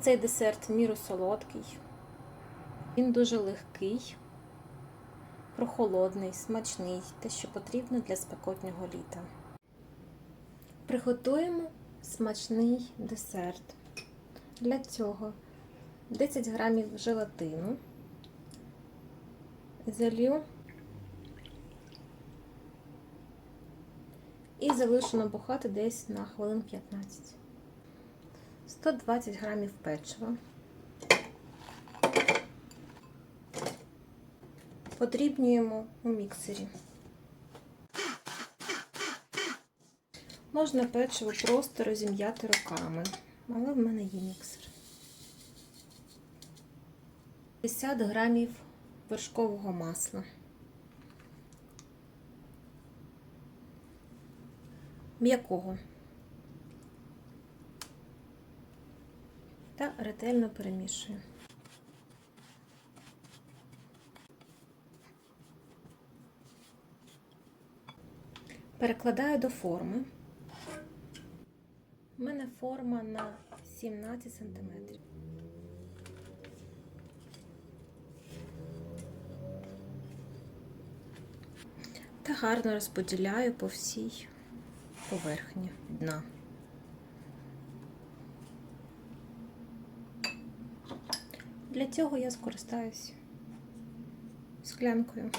Цей десерт міру солодкий. Він дуже легкий, прохолодний, смачний, те, що потрібно для спекотнього літа. Приготуємо смачний десерт. Для цього 10 грамів желатину. Залью і залишу набухати десь на хвилин 15. 120 грамів печива. Подрібнюємо у міксері. Можна печиво просто розім'яти руками, але в мене є міксер. 50 грамів вершкового масла. М'якого. Та ретельно перемішую. Перекладаю до форми. У мене форма на 17 см. Та гарно розподіляю по всій поверхні дна. Для цього я скористаюсь склянкою.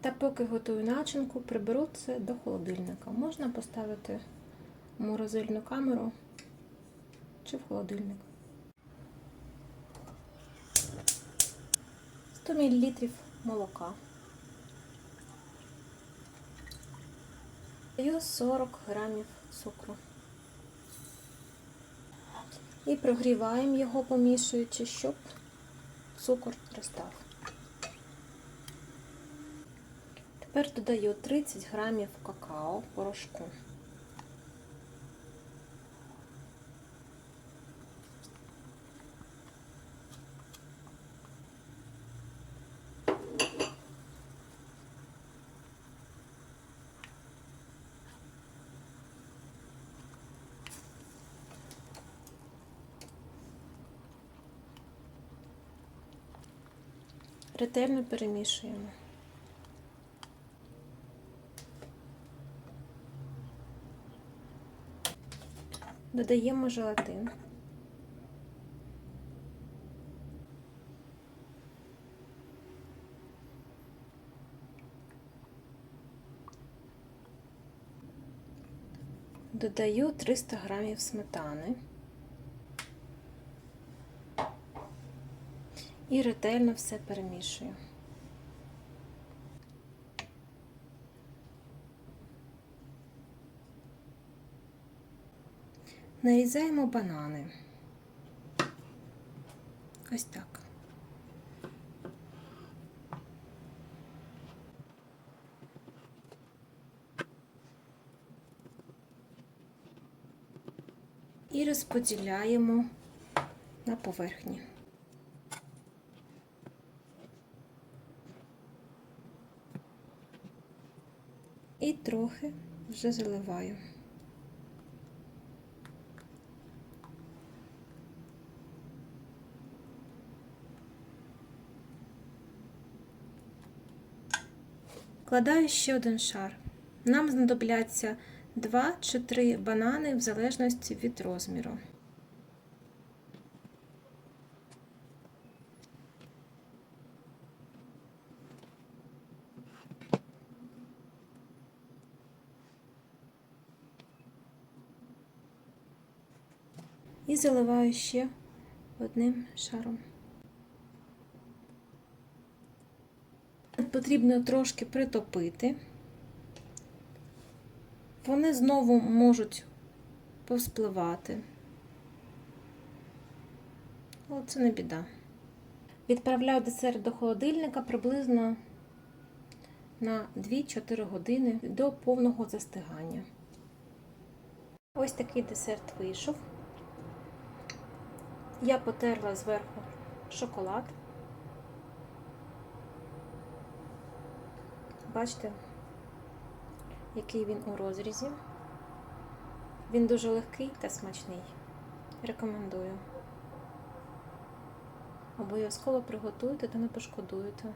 Та поки готую начинку, приберу це до холодильника. Можна поставити морозильну камеру чи в холодильник. 100 мл молока. Даю 40 грамів цукру. І прогріваємо його, помішуючи, щоб цукор розстав. Тепер додаю 30 грамів какао порошку. Ретельно перемішуємо. Додаємо желатин. Додаю 300 грамів сметани і ретельно все перемішую. Нарізаємо банани. Ось так. І розподіляємо на поверхні. І трохи вже заливаю. Вкладаю ще один шар. Нам знадобляться 2 чи 3 банани в залежності від розміру. І заливаю ще одним шаром. Потрібно трошки притопити. Вони знову можуть повспливати. Але це не біда. Відправляю десерт до холодильника приблизно на 2-4 години до повного застигання. Ось такий десерт вийшов. Я потерла зверху шоколад. Бачите, який він у розрізі. Він дуже легкий та смачний. Рекомендую. Обов'язково приготуйте та не пошкодуєте.